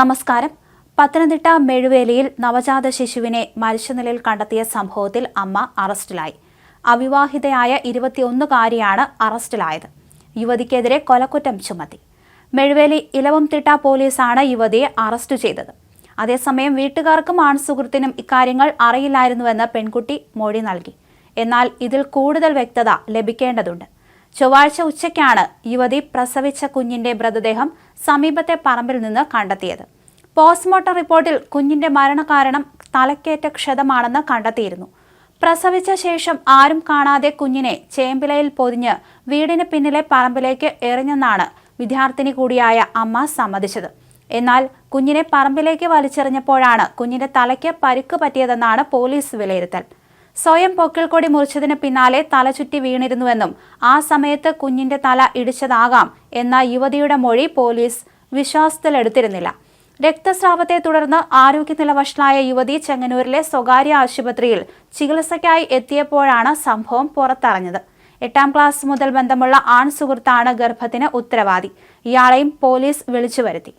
നമസ്കാരം. പത്തനംതിട്ട മെഴുവേലിയിൽ നവജാത ശിശുവിനെ മരിച്ച നിലയിൽ കണ്ടെത്തിയ സംഭവത്തിൽ അമ്മ അറസ്റ്റിലായി. അവിവാഹിതയായ ഇരുപത്തിയൊന്നുകാരിയാണ് അറസ്റ്റിലായത്. യുവതിക്കെതിരെ കൊലക്കുറ്റം ചുമത്തി. മെഴുവേലി ഇലവംതിട്ട പോലീസാണ് യുവതിയെ അറസ്റ്റ് ചെയ്തത്. അതേസമയം വീട്ടുകാർക്കും ആൺസുഹൃത്തിനും ഇക്കാര്യങ്ങൾ അറിയില്ലായിരുന്നുവെന്ന് പെൺകുട്ടി മൊഴി നൽകി. എന്നാൽ ഇതിൽ കൂടുതൽ വ്യക്തത ലഭിക്കേണ്ടതുണ്ട്. ചൊവ്വാഴ്ച ഉച്ചയ്ക്കാണ് യുവതി പ്രസവിച്ച കുഞ്ഞിന്റെ മൃതദേഹം സമീപത്തെ പറമ്പിൽ നിന്ന് കണ്ടെത്തിയത്. പോസ്റ്റ്മോർട്ടം റിപ്പോർട്ടിൽ കുഞ്ഞിന്റെ മരണകാരണം തലക്കേറ്റ ക്ഷതമാണെന്ന് കണ്ടെത്തിയിരുന്നു. പ്രസവിച്ച ശേഷം ആരും കാണാതെ കുഞ്ഞിനെ ചേമ്പിലയിൽ പൊതിഞ്ഞ് വീടിന് പിന്നിലെ പറമ്പിലേക്ക് എറിഞ്ഞെന്നാണ് വിദ്യാർത്ഥിനി കൂടിയായ അമ്മ സമ്മതിച്ചത്. എന്നാൽ കുഞ്ഞിനെ പറമ്പിലേക്ക് വലിച്ചെറിഞ്ഞപ്പോഴാണ് കുഞ്ഞിന്റെ തലയ്ക്ക് പരിക്ക് പറ്റിയതെന്നാണ് പോലീസ് വിലയിരുത്തൽ. സ്വയം പൊക്കിൾക്കൊടി മുറിച്ചതിന് പിന്നാലെ തലചുറ്റി വീണിരുന്നുവെന്നും ആ സമയത്ത് കുഞ്ഞിന്റെ തല ഇടിച്ചതാകാം എന്ന യുവതിയുടെ മൊഴി പോലീസ് വിശ്വാസത്തിലെടുത്തിരുന്നില്ല. രക്തസ്രാവത്തെ തുടർന്ന് ആരോഗ്യനില വഷളായ യുവതി ചെങ്ങന്നൂരിലെ സ്വകാര്യ ആശുപത്രിയിൽ ചികിത്സയ്ക്കായി എത്തിയപ്പോഴാണ് സംഭവം പുറത്തറിഞ്ഞത്. എട്ടാം ക്ലാസ് മുതൽ ബന്ധമുള്ള ആൺ സുഹൃത്താണ് ഗർഭത്തിന് ഉത്തരവാദി. ഇയാളെയും പോലീസ് വിളിച്ചു വരുത്തി.